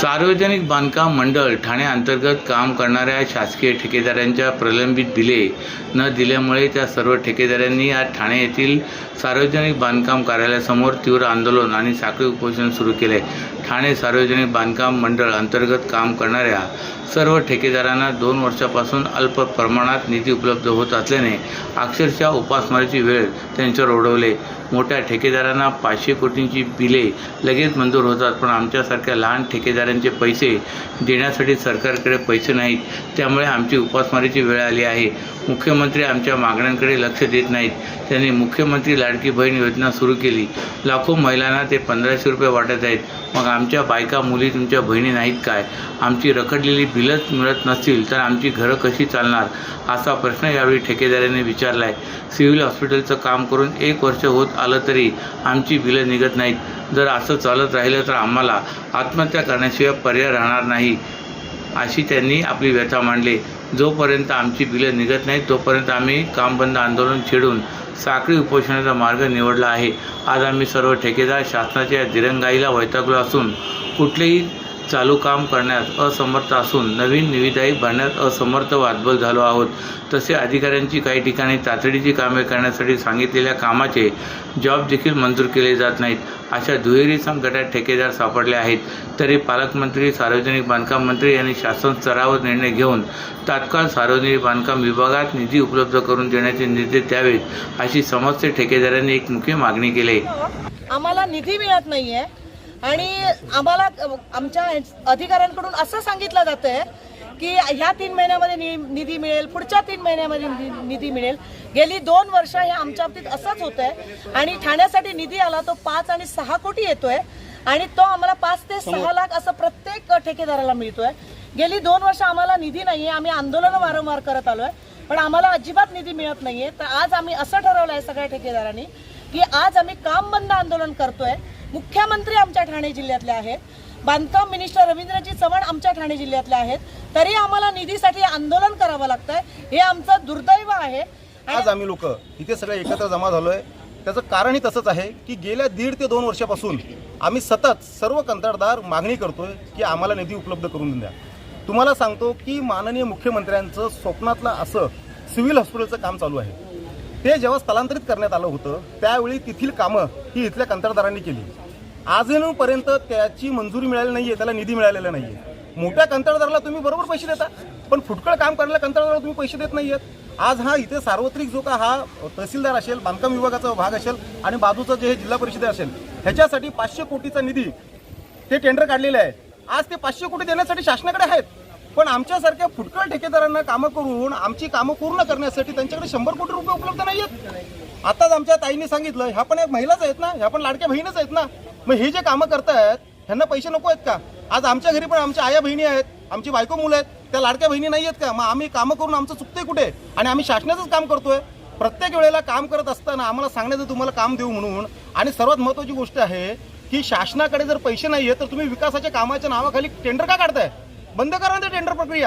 सार्वजनिक बांधकाम मंडळ ठाणे अंतर्गत काम करणाऱ्या शासकीय ठेकेदारांच्या प्रलंबित बिले न दिल्यामुळे त्या सर्व ठेकेदारांनी आज ठाणे येथील सार्वजनिक बांधकाम कार्यालयासमोर तीव्र आंदोलन आणि साखळी उपोषण सुरू केले. ठाणे सार्वजनिक बांधकाम मंडळ अंतर्गत काम करणाऱ्या सर्व ठेकेदारांना दोन वर्षापासून अल्प प्रमाणात निधी उपलब्ध होत असल्याने अक्षरशः उपासमारीची वेळ त्यांच्यावर ओढवले. मोठ्या ठेकेदारांना पाचशे कोटींची बिले लगेच मंजूर होतात. पण आमच्यासारख्या लहान ठेकेदारांचे पैसे देण्यासाठी सरकारकडे पैसे नाहीत. त्यामुळे आमची उपासमारीची वेळ आली आहे. मुख्यमंत्री आमच्या मागण्यांकडे लक्ष देत नाहीत. त्यांनी मुख्यमंत्री लाडकी बहीण योजना सुरू केली. लाखो महिलांना ते पंधराशे रुपये वाटत आहेत. मग आमच्या बायका मुली तुमच्या बहिणी नाहीत काय? आमची रखडलेली बिलच मिळत नसतील तर आमची घरं कशी चालणार? असा प्रश्न यावेळी ठेकेदाराने विचारला आहे सिव्हिल हॉस्पिटलचं काम करून एक वर्ष होत आलं तरी आमची बिलं निघत नाहीत. जर असं चालत राहिलं तर आम्हाला आत्महत्या करण्याशिवाय पर्याय राहणार नाही अशी त्यांनी आपली व्यथा मांडली. जोपर्यंत आमची बिलं निघत नाहीत तोपर्यंत आम्ही काम बंद आंदोलन छेडून साखळी उपोषणाचा मार्ग निवडला आहे. आज आम्ही सर्व ठेकेदार शासनाच्या दिरंगाईला वैतागलो असून कुठलेही चालू काम करण्यास असमर्थ असून नवीन निविदाही भरण्यास असमर्थ वादबल झालो आहोत. तसे अधिकाऱ्यांची काही ठिकाणी तातडीची कामे करण्यासाठी सांगितलेल्या कामाचे जॉब देखील मंजूर केले जात नाहीत. अशा दुहेरी संकटात ठेकेदार सापडले आहेत. तरी पालकमंत्री सार्वजनिक बांधकाम मंत्री यांनी शासन स्तरावर निर्णय घेऊन तात्काळ सार्वजनिक बांधकाम विभागात निधी उपलब्ध करून देण्याचे निर्देश द्यावेत अशी समस्या ठेकेदारांनी एक मुख्य मागणी केली आहे. आम्हाला निधी मिळत नाहीये. आणि आम्हाला आमच्या अधिकाऱ्यांकडून असं सांगितलं जातंय की ह्या तीन महिन्यामध्ये निधी मिळेल पुढच्या तीन महिन्यामध्ये निधी मिळेल. गेली दोन वर्ष हे आमच्या बाबतीत असंच होत आहे आणि ठाण्यासाठी निधी आला तो पाच आणि सहा कोटी येतोय आणि तो आम्हाला पाच ते सहा लाख असं प्रत्येक ठेकेदाराला मिळतोय. गेली दोन वर्ष आम्हाला निधी नाहीये आम्ही आंदोलन वारंवार करत आलोय पण आम्हाला अजिबात निधी मिळत नाहीये. तर आज आम्ही असं ठरवलं आहे सगळ्या ठेकेदारांनी की आज आम्ही काम बंद आंदोलन करतोय. मुख्यमंत्री आमच्या ठाणे जिल्ह्यातले आहेत. बांधकाम मिनिस्टर रवींद्रजी चव्हाण आमच्या ठाणे जिल्ह्यातले आहेत. तरी आम्हाला निधीसाठी आंदोलन करावं लागतंय. हे आमचं दुर्दैव आहे. आज आम्ही लोक इथे सगळे एकत्र जमा झालोय. त्याचं कारणही तसंच आहे की गेल्या दीड ते दोन वर्षापासून आम्ही सतत सर्व कंत्राटदार मागणी करतोय की आम्हाला निधी उपलब्ध करून द्या. तुम्हाला सांगतो की माननीय मुख्यमंत्र्यांचं स्वप्नातलं असं सिव्हिल हॉस्पिटलचं काम चालू आहे. ते जेव्हा स्थलांतरित करण्यात आलं होतं त्यावेळी तेथील कामं ही इथल्या कंत्राटदारांनी केली. अजूनपर्यंत त्याची मंजुरी मिळाली नाहीये त्याला निधी मिळालेला नाहीये. मोठ्या कंत्राटदाराला तुम्ही बरोबर पैसे देता पण फुटकळ काम करणाऱ्या कंत्राटदाराला तुम्ही पैसे देत नाहीयेत. आज हा इथे सार्वत्रिक जो का हा तहसीलदार असेल बांधकाम विभागाचा भाग असेल आणि बाजूचं जे हे जिल्हा परिषद असेल ह्याच्यासाठी पाचशे कोटीचा निधी ते टेंडर काढलेले आहे. आज ते पाचशे कोटी देण्यासाठी शासनाकडे आहेत. पण आमच्यासारख्या फुटकळ ठेकेदारांना कामं करून आमची कामं पूर्ण करण्यासाठी त्यांच्याकडे शंभर कोटी रुपये उपलब्ध नाही आहेत आताच आमच्या ताईने सांगितलं ह्या पण एक महिलाच आहेत ना ह्या पण लाडक्या बहिणीच आहेत ना. मग हे जे कामं करतायत ह्यांना पैसे नको आहेत का? आज आमच्या घरी पण आमच्या आया बहिणी आहेत आमची बायको मुलं आहेत त्या लाडक्या बहिणी नाही आहेत का? मग आम्ही कामं करून आमचं चुकतंय कुठे? आणि आम्ही शासनाचंच काम करतोय. प्रत्येक वेळेला काम करत असताना आम्हाला सांगण्याचं तुम्हाला काम देऊ म्हणून. आणि सर्वात महत्त्वाची गोष्ट आहे की शासनाकडे जर पैसे नाही आहेत तर तुम्ही विकासाच्या कामाच्या नावाखाली टेंडर का काढताय? बंद करा ना ते टेंडर प्रक्रिया